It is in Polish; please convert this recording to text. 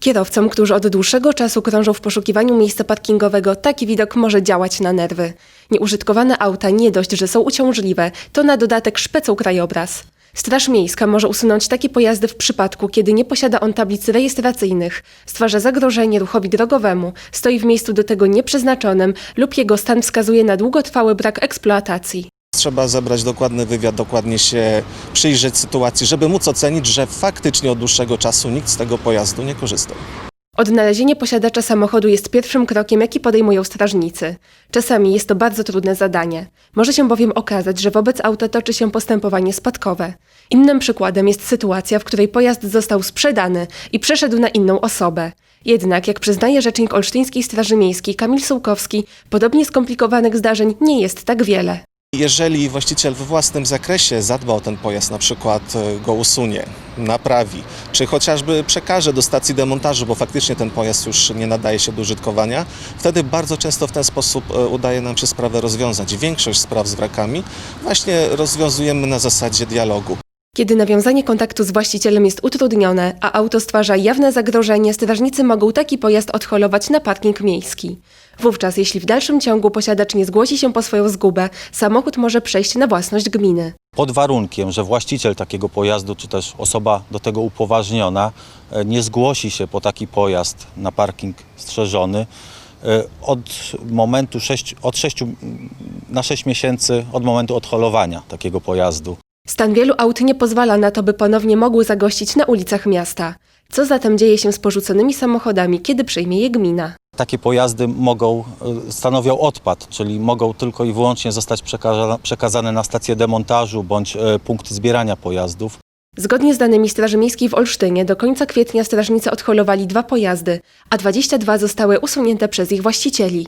Kierowcom, którzy od dłuższego czasu krążą w poszukiwaniu miejsca parkingowego, taki widok może działać na nerwy. Nieużytkowane auta nie dość, że są uciążliwe, to na dodatek szpecą krajobraz. Straż Miejska może usunąć takie pojazdy w przypadku, kiedy nie posiada on tablic rejestracyjnych, stwarza zagrożenie ruchowi drogowemu, stoi w miejscu do tego nieprzeznaczonym lub jego stan wskazuje na długotrwały brak eksploatacji. Trzeba zebrać dokładny wywiad, dokładnie się przyjrzeć sytuacji, żeby móc ocenić, że faktycznie od dłuższego czasu nikt z tego pojazdu nie korzystał. Odnalezienie posiadacza samochodu jest pierwszym krokiem, jaki podejmują strażnicy. Czasami jest to bardzo trudne zadanie. Może się bowiem okazać, że wobec auta toczy się postępowanie spadkowe. Innym przykładem jest sytuacja, w której pojazd został sprzedany i przeszedł na inną osobę. Jednak, jak przyznaje rzecznik Olsztyńskiej Straży Miejskiej Kamil Sułkowski, podobnie skomplikowanych zdarzeń nie jest tak wiele. Jeżeli właściciel we własnym zakresie zadba o ten pojazd, na przykład e, go usunie, naprawi, czy chociażby przekaże do stacji demontażu, bo faktycznie ten pojazd już nie nadaje się do użytkowania, wtedy bardzo często w ten sposób e, udaje nam się sprawę rozwiązać. Większość spraw z wrakami właśnie rozwiązujemy na zasadzie dialogu. Kiedy nawiązanie kontaktu z właścicielem jest utrudnione, a auto stwarza jawne zagrożenie, strażnicy mogą taki pojazd odholować na parking miejski. Wówczas, jeśli w dalszym ciągu posiadacz nie zgłosi się po swoją zgubę, samochód może przejść na własność gminy. pod warunkiem, że właściciel takiego pojazdu, czy też osoba do tego upoważniona e, nie zgłosi się po taki pojazd na parking strzeżony e, od momentu 6, od 6 na 6 miesięcy od momentu odholowania takiego pojazdu. Stan wielu aut nie pozwala na to, by ponownie mogły zagościć na ulicach miasta. Co zatem dzieje się z porzuconymi samochodami, kiedy przejmie je gmina? Takie pojazdy mogą, e, stanowią odpad, czyli mogą tylko i wyłącznie zostać przekaza- przekazane na stację demontażu bądź e, punkt zbierania pojazdów. Zgodnie z danymi Straży Miejskiej w Olsztynie do końca kwietnia strażnicy odholowali dwa pojazdy, a 22 zostały usunięte przez ich właścicieli.